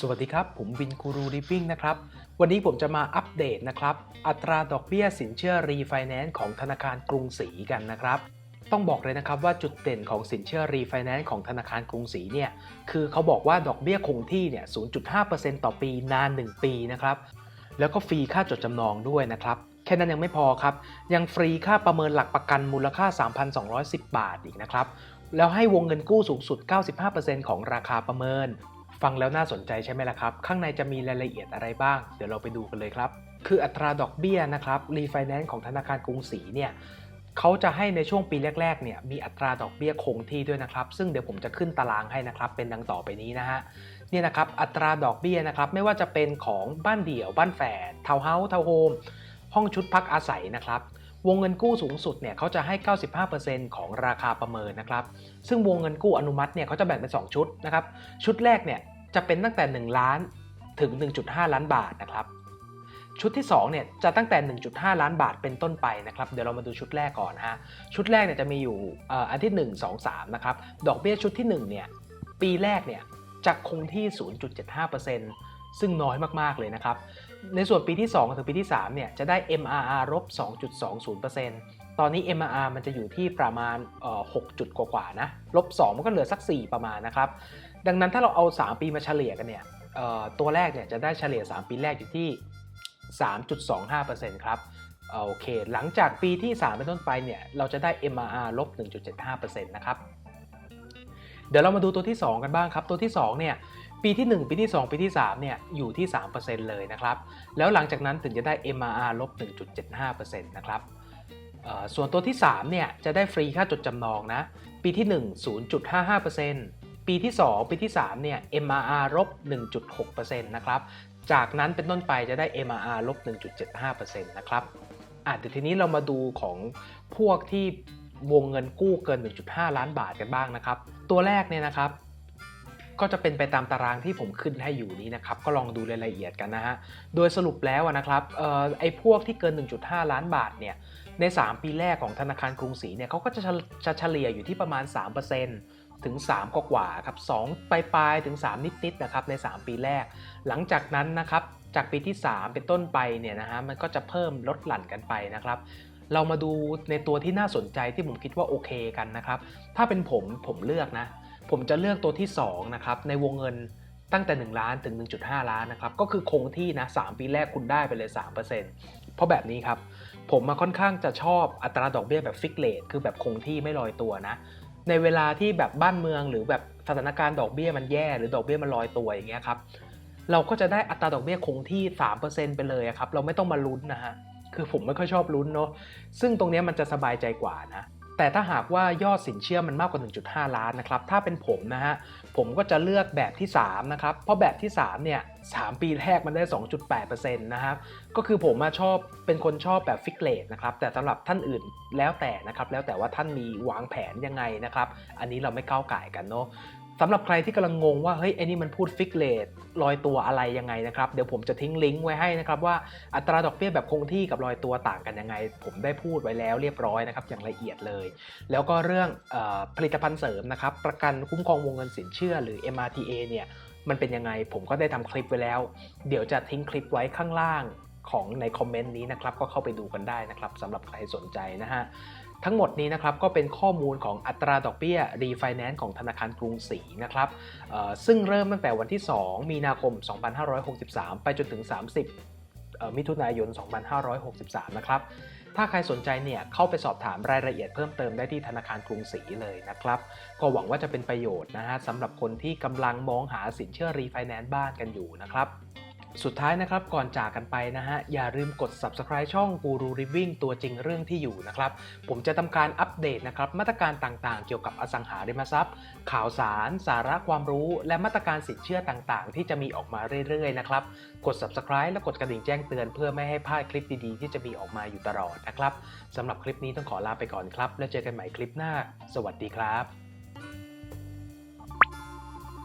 สวัสดีครับ ผมวินกูรูริปปิ้งนะครับ วันนี้ผมจะมาอัปเดตนะครับ อัตราดอกเบี้ยสินเชื่อรีไฟแนนซ์ของธนาคารกรุงศรีกันนะครับ ต้องบอกเลยนะครับว่าจุดเด่นของสินเชื่อรีไฟแนนซ์ของธนาคารกรุงศรีเนี่ย คือเขาบอกว่าดอกเบี้ยคงที่เนี่ย 0.5%ต่อปีนาน 1 ปีนะครับ แล้วก็ฟรีค่าจดจำนองด้วยนะครับ แค่นั้นยังไม่พอครับ ยังฟรีค่าประเมินหลักประกันมูลค่า 3,210 บาทอีกนะครับ แล้วให้วงเงินกู้สูงสุด 95%ของราคาประเมิน ฟังแล้วน่าสนใจใช่ไหมล่ะครับ ข้างในจะมีรายละเอียดอะไรบ้าง เดี๋ยวเราไปดูกันเลยครับ คืออัตราดอกเบี้ยนะครับรีไฟแนนซ์ของธนาคารกรุงศรีเนี่ยเขาจะให้ในช่วงปีแรกๆเนี่ยมีอัตราดอกเบี้ยคงที่ด้วยนะครับ ซึ่งเดี๋ยวผมจะขึ้นตารางให้นะครับ เป็นดังต่อไปนี้นะฮะเนี่ยนะครับอัตราดอกเบี้ยนะครับไม่ว่าจะเป็นของบ้านเดี่ยว บ้านแฝดทาวน์เฮาส์ทาวน์โฮมห้องชุดพักอาศัยนะครับวงเงินกู้สูงสุดเนี่ยเขาจะให้ 95%ของราคาประเมินนะครับ ซึ่งวงเงินกู้อนุมัติเนี่ยเขาจะแบ่งเป็น 2 ชุดนะครับ ชุดแรกเนี่ย จะเป็นตั้งแต่ 1 ล้านถึง 1.5 ล้านบาทนะครับชุดที่2เนี่ยจะตั้งแต่ 1.5 ล้านบาทเป็นต้นไปนะครับ เดี๋ยวเรามาดูชุดแรกก่อนฮะ ชุดแรกเนี่ยจะมีอยู่อันที่ 1 2 3 นะครับ ดอกเบี้ยชุดที่ 1 เนี่ย ปีแรกเนี่ยจะคงที่ 0.75%ซึ่งน้อยมากๆเลยนะครับ ในส่วนปีที่ 2 ถึงปีที่ 3 เนี่ย จะได้ MRR ลบ 2.20%ตอนนี้ MRR มันจะอยู่ที่ประมาณ 6 จุดกว่าๆนะ ลบ 2 มันก็เหลือสัก 4 ประมาณนะครับ ดังนั้นถ้าเราเอา 3 ปีมาเฉลี่ยกันเนี่ย ตัวแรกเนี่ยจะได้เฉลี่ย 3 ปีแรกอยู่ที่ 3.25%ครับเอ่อโอเค หลังจากปีที่ 3 เป็นต้นไปเนี่ย เราจะได้ MRR ลบ 1.75%นะครับ เดี๋ยวเรามาดูตัวที่ 2 กันบ้างครับ ตัวที่ 2 เนี่ย ปีที่ 1 ปีที่ 2 ปีที่3เนี่ยอยู่ที่ 3%เลยนะครับ แล้วหลังจากนั้นถึงจะได้ MRR ลบ 1.75%นะครับส่วนตัวที่3เนี่ยจะได้ฟรีค่าจดจำนองนะ ปีที่ 1 0.55%ปีที่ 2 ปีที่3เนี่ย MRR ลบ 1.6%นะครับ จากนั้นเป็นต้นไปจะได้ MRR ลบ 1.75%นะครับอะเดี๋ยวทีนี้เรามาดูของพวกที่วงเงินกู้เกิน 1.5 ล้านบาทกันบ้างนะครับ ตัวแรกเนี่ยนะครับ ก็จะเป็นไปตามตารางที่ผมขึ้นให้อยู่นี้นะครับ ก็ลองดูรายละเอียดกันนะฮะ โดยสรุปแล้วนะครับออไอ้พวกที่เกิน 1.5 ล้านบาทเนี่ยใน 3 ปีแรกของธนาคารกรุงศรีเนี่ยเขาก็จะเฉจะเฉลี่ยอยู่ที่ประมาณ 3%ถึง 3 กว่าครับ2ปลายๆถึง 3 นิดๆนะครับใน 3 ปีแรก หลังจากนั้นนะครับจากปีที่ 3 เป็นต้นไปเนี่ยนะฮะมันก็จะเพิ่มลดหลั่นกันไปนะครับเรามาดูในตัวที่น่าสนใจที่ผมคิดว่าโอเคกันนะครับ ถ้าเป็นผมผมเลือกนะ ผมจะเลือกตัวที่2นะครับในวงเงินตั้งแต่ 1 ล้านถึง 1.5 ล้านนะครับก็คือคงที่นะ 3 ปีแรกคุณได้ไปเลย 3%เพราะแบบนี้ครับ ผมมาค่อนข้างจะชอบอัตราดอกเบี้ยแบบฟิกเลทคือแบบคงที่ไม่ลอยตัวนะ ในเวลาที่แบบบ้านเมืองหรือแบบสถานการณ์ดอกเบี้ยมันแย่ หรือดอกเบี้ยมันลอยตัวอย่างเงี้ยครับเราก็จะได้อัตราดอกเบี้ยคงที่ 3%ไปเลยครับเราไม่ต้องมาลุ้นนะฮะคือผมไม่ค่อยชอบลุ้นเนาะซึ่งตรงเนี้ยมันจะสบายใจกว่านะ แต่ถ้าหากว่ายอดสินเชื่อมันมากกว่า 1.5 ล้านนะครับ ถ้าเป็นผมนะฮะ ผมก็จะเลือกแบบที่ 3 นะครับ เพราะแบบที่ 3 เนี่ย 3 ปีแรกมันได้ 2.8%นะครับ ก็คือผมมาชอบเป็นคนชอบแบบฟิกเลทนะครับ แต่สำหรับท่านอื่นแล้วแต่นะครับ แล้วแต่ว่าท่านมีวางแผนยังไงนะครับ อันนี้เราไม่ก้าวไก่กันเนาะ สำหรับใครที่กำลังงงว่าเฮ้ยไอ้นี่มันพูดฟิกเลทลอยตัวอะไรยังไงนะครับ เดี๋ยวผมจะทิ้งลิงก์ไว้ให้นะครับว่าอัตราดอกเบี้ยแบบคงที่กับลอยตัวต่างกันยังไง ผมได้พูดไว้แล้วเรียบร้อยนะครับอย่างละเอียดเลย แล้วก็เรื่องออผลิตภัณฑ์เสริมนะครับประกันคุ้มครองวงเงินสินเชื่อหรือ MRTA เนี่ยมันเป็นยังไงผมก็ได้ทำคลิปไว้แล้ว เดี๋ยวจะทิ้งคลิปไว้ข้างล่างของในคอมเมนต์นี้นะครับก็เข้าไปดูกันได้นะครับสำหรับใครสนใจนะฮะ ทั้งหมดนี้นะครับก็เป็นข้อมูลของอัตราดอกเบี้ยรีไฟแนนซ์ของธนาคารกรุงศรีนะครับซึ่งเริ่มตั้งแต่วันที่ 2 มีนาคม 2563 ไปจนถึง 30 มิถุนายน 2563 นะครับถ้าใครสนใจเนี่ยเข้าไปสอบถามรายละเอียดเพิ่มเติมได้ที่ธนาคารกรุงศรีเลยนะครับ ก็หวังว่าจะเป็นประโยชน์นะฮะสำหรับคนที่กำลังมองหาสินเชื่อรีไฟแนนซ์บ้านกันอยู่นะครับ สุดท้ายนะครับก่อนจากกันไปนะฮะ อย่าลืมกด subscribe ช่อง Guru Living ตัวจริงเรื่องที่อยู่นะครับ ผมจะทำการอัปเดตนะครับมาตรการต่างๆ เกี่ยวกับอสังหาริมทรัพย์ ข่าวสาร สาระความรู้ และมาตรการสินเชื่อต่างๆ ที่จะมีออกมาเรื่อยๆนะครับ กด subscribe และกดกระดิ่งแจ้งเตือนเพื่อไม่ให้พลาดคลิปดีๆ ที่จะมีออกมาอยู่ตลอดนะครับสำหรับคลิปนี้ต้องขอลาไปก่อนครับ แล้วเจอกันใหม่คลิปหน้า สวัสดีครับ